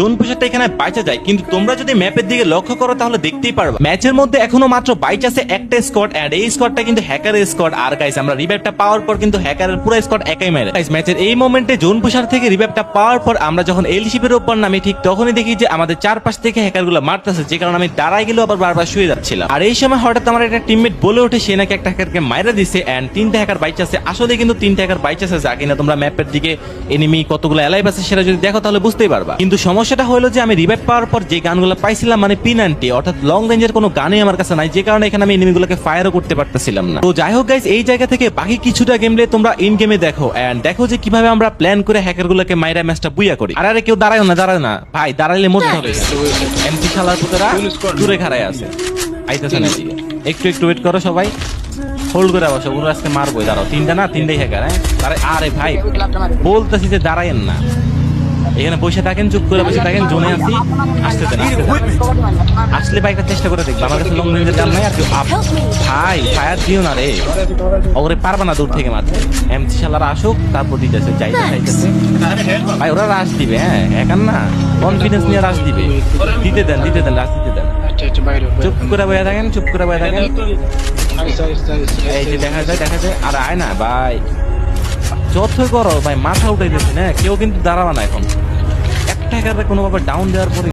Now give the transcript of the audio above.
Zone পুষারটা এখানে বাইচা যায়, কিন্তু তোমরা যদি ম্যাপের দিকে লক্ষ্য করো তাহলে দেখতেই পারবা। ম্যাচের মধ্যে এখনও মাত্র বাইচ আছে একটা স্কোয়াড এন্ড এই স্কোয়াডটা কিন্তু হ্যাকারের স্কোয়াড আর গাইস আমরা রিভাইভটা পাওয়ার পর কিন্তু হ্যাকারের পুরো স্কোয়াড একাই মেরে। গাইস ম্যাচের এই মোমেন্টে জোন পুষার থেকে রিভাইভটা পাওয়ার পর আমরা যখন এল শিপের উপর নামি, ঠিক তখনই দেখি যে আমাদের চারপাশ থেকে হ্যাকারগুলো মারতেছে, যে কারণে আমি দাঁড়াই গেলেও আবার বারবার শুয়ে যাচ্ছিলাম। আর এই সময় হঠাৎ আমার একটা টিমমেট বলে ওঠে, সে নাকি একটা হ্যাকারকে মাইরা দিছে এন্ড তিনটা হ্যাকার বাইচ আছে। আসলে কিন্তু তিনটা হ্যাকার বাইচ আছে, যা কিনা তোমরা ম্যাপের দিকে এনিমি কতগুলো অ্যালাইভ আছে সেটা যদি দেখো তাহলে বুঝতেই পারবা। কিন্তু সমস্যাটা হলো যে আমি রিভাইভ পাওয়ার পর যে গানগুলো পাইছিলাম মানে পিন আন্টি অর্থাৎ লং রেঞ্জের কোনো গানই আমার কাছে নাই। যে কারণে এখানে আমি এনিমিগুলোকে ফায়ারও করতে পারতেছিলাম না। তো যাই হোক গাইস এই জায়গা থেকে বাকি কিছুটা গেমলে তোমরা ইন গেমে দেখো। এন্ড দেখো যে কীভাবে আমরা প্ল্যান করে হ্যাকারগুলোকে মাইরা ম্যাচটা বুইয়া করি। আর আরে কেউ দাঁড়ায় না দাঁড়ায় না। ভাই দাঁড়াইলে মরতে হবে। এমপি খেলার পুতরা দূরে খাড়ায় আছে। আইতেছে না। একটু একটু ওয়েট করো সবাই। হোল্ড করে বসো। ওরা আজকে মারবো দাঁড়াও তিনটা না? তিনটাই হ্যাকার হ্যাঁ? আরে আরে ভাই বলতেছি যে দাঁড়ায়েন না। এখানে বসে থাকেন চুপ করে বসে থাকেন জোনে আছি আসতে দেন আসলে বাইকটা চেষ্টা করে দেখব আমার কাছে লং রেঞ্জের গান নাই আর কেউ আপ ভাই ফায়ার দিও না রে। ওরে পারবে না দূর থেকে মারতে। এমসি শালারা আসুক তারপর দিতেছে চাইতে চাইতেছে ভাই ওরা রাশ দিবে হ্যাঁ একান না। কনফিডেন্স নিয়ে রাশ দিবে। দিতে দেন দিতে দেন রাশ দিতে দেন। আচ্ছা আচ্ছা চুপ করে বয়ে থাকেন চুপ করে বয়ে থাকেন। এই যে দেখা যায় দেখা যায়। আর আয় না ভাই। যত করো ভাই মাথা উঠাইতেছে না কেউ কিন্তু দাঁড়াবা না এখন। একটা কোনো কোনোভাবে ডাউন দেওয়ার পরে